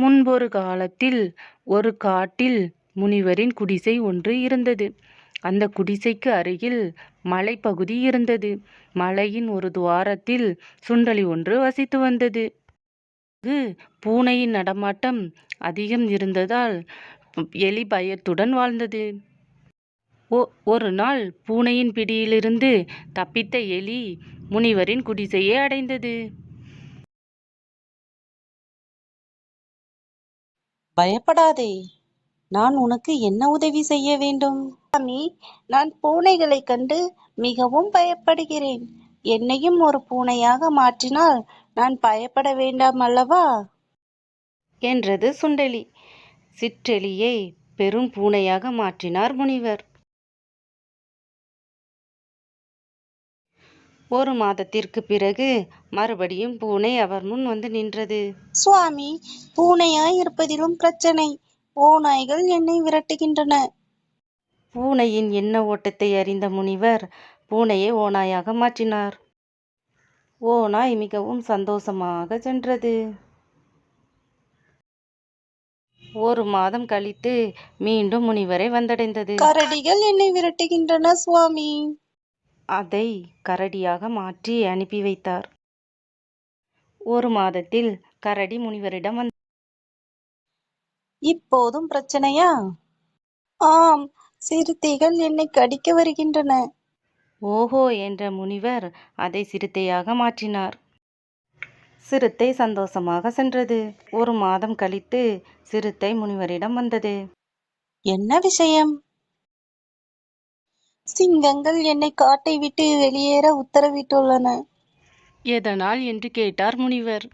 முன்பொரு காலத்தில் ஒரு காட்டில் முனிவரின் குடிசை ஒன்று இருந்தது. அந்த குடிசைக்கு அருகில் மலைப்பகுதி இருந்தது. மலையின் ஒரு துவாரத்தில் சுண்டெலி ஒன்று வசித்து வந்தது. அங்கு பூனையின் நடமாட்டம் அதிகம் இருந்ததால் எலி பயத்துடன் வாழ்ந்தது. ஒரு நாள் பூனையின் பிடியிலிருந்து தப்பித்த எலி முனிவரின் குடிசையை அடைந்தது. பயப்படாதே நான் உனக்கு என்ன உதவி செய்ய வேண்டும் சுவாமி நான் பூனைகளைக் கண்டு மிகவும் பயப்படுகிறேன் என்னையும் ஒரு பூனையாக மாற்றினால் நான் பயப்பட வேண்டாம் அல்லவா என்றது சுண்டெலி. சிற்றெலியை பெரும் பூனையாக மாற்றினார் முனிவர். ஒரு மாதத்திற்குப் பிறகு மறுபடியும் பூனை அவர் முன் வந்து நின்றது. சுவாமி பூனையாய் இருப்பதிலும் பிரச்சனை ஓநாய்கள் என்னை விரட்டுகின்றன பூனையின் எண்ண ஓட்டத்தை அறிந்த முனிவர் பூனையை ஓநாயாக மாற்றினார். ஓநாய் மிகவும் சந்தோஷமாக சென்றது. ஒரு மாதம் கழித்து மீண்டும் முனிவரை வந்தடைந்தது. கரடிகள் என்னை விரட்டுகின்றன சுவாமி அதை கரடியாக மாற்றி அனுப்பி வைத்தார். ஒரு மாதத்தில் கரடி முனிவரிடம் வந்தது. இப்போதும் பிரச்சனையா ஆம் சிறுத்தைகள் என்னை கடிக்க வருகின்றன ஓஹோ என்ற முனிவர் அதை சிறுத்தையாக மாற்றினார். சிறுத்தை சந்தோஷமாக சென்றது. ஒரு மாதம் கழித்து சிறுத்தை முனிவரிடம் வந்தது. என்ன விஷயம் சிங்கங்கள் என்னை காட்டை விட்டு வெளியேற உத்தரவிட்டுள்ளன எதனால் என்று கேட்டார் முனிவர்.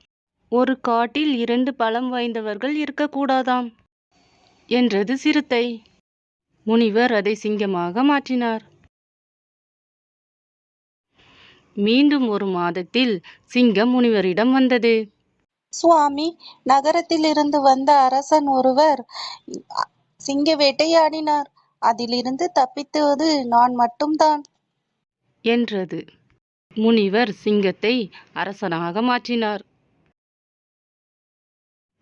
ஒரு காட்டில் இரண்டு பலம் வாய்ந்தவர்கள் இருக்கக்கூடாதாம் என்றது சிறுத்தை. முனிவர் அதை சிங்கமாக மாற்றினார். மீண்டும் ஒரு மாதத்தில் சிங்கம் முனிவரிடம் வந்தது. சுவாமி நகரத்திலிருந்து வந்த அரசன் ஒருவர் சிங்க வேட்டையாடினார் அதிலிருந்து தப்பித்தது நான் மட்டும்தான் என்றது. முனிவர் சிங்கத்தை அரசனாக மாற்றினார்.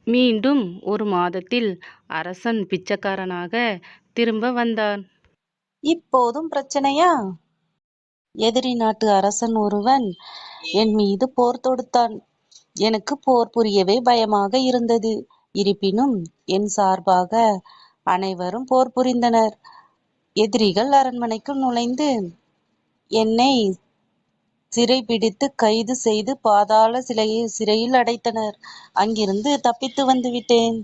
மீண்டும் ஒரு மாதத்தில் அரசன் பிச்சைக்காரனாக திரும்ப வந்தான். இப்போதும் பிரச்சனையா எதிரி நாட்டு அரசன் ஒருவன் என் மீது போர் தொடுத்தான் எனக்கு போர் புரியவே பயமாக இருந்தது இருப்பினும் என் சார்பாக அனைவரும் போர் புரிந்தனர் எதிரிகள் அரண்மனைக்குள் நுழைந்து என்னை சிறைபிடித்து கைது செய்து பாதாள சிலையில் சிறையில் அடைத்தனர் அங்கிருந்து தப்பித்து வந்து விட்டேன்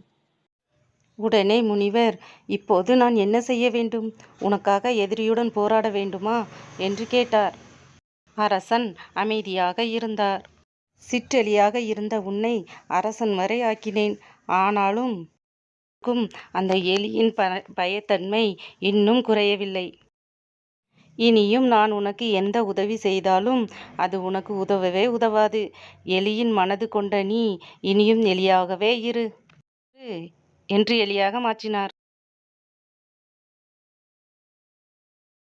உடனே முனிவர் இப்போது நான் என்ன செய்ய வேண்டும் உனக்காக எதிரியுடன் போராட வேண்டுமா என்று கேட்டார். அரசன் அமைதியாக இருந்தார். சிற்றெலியாக இருந்த உன்னை அரசன் வரை ஆக்கினேன். ஆனாலும் இருக்கும் அந்த எலியின் ப பயத்தன்மை இன்னும் குறையவில்லை. இனியும் நான் உனக்கு எந்த உதவி செய்தாலும் அது உனக்கு உதவவே உதவாது. எலியின் மனது கொண்ட நீ இனியும் எலியாகவே இரு என்று எலியாக மாற்றினார்.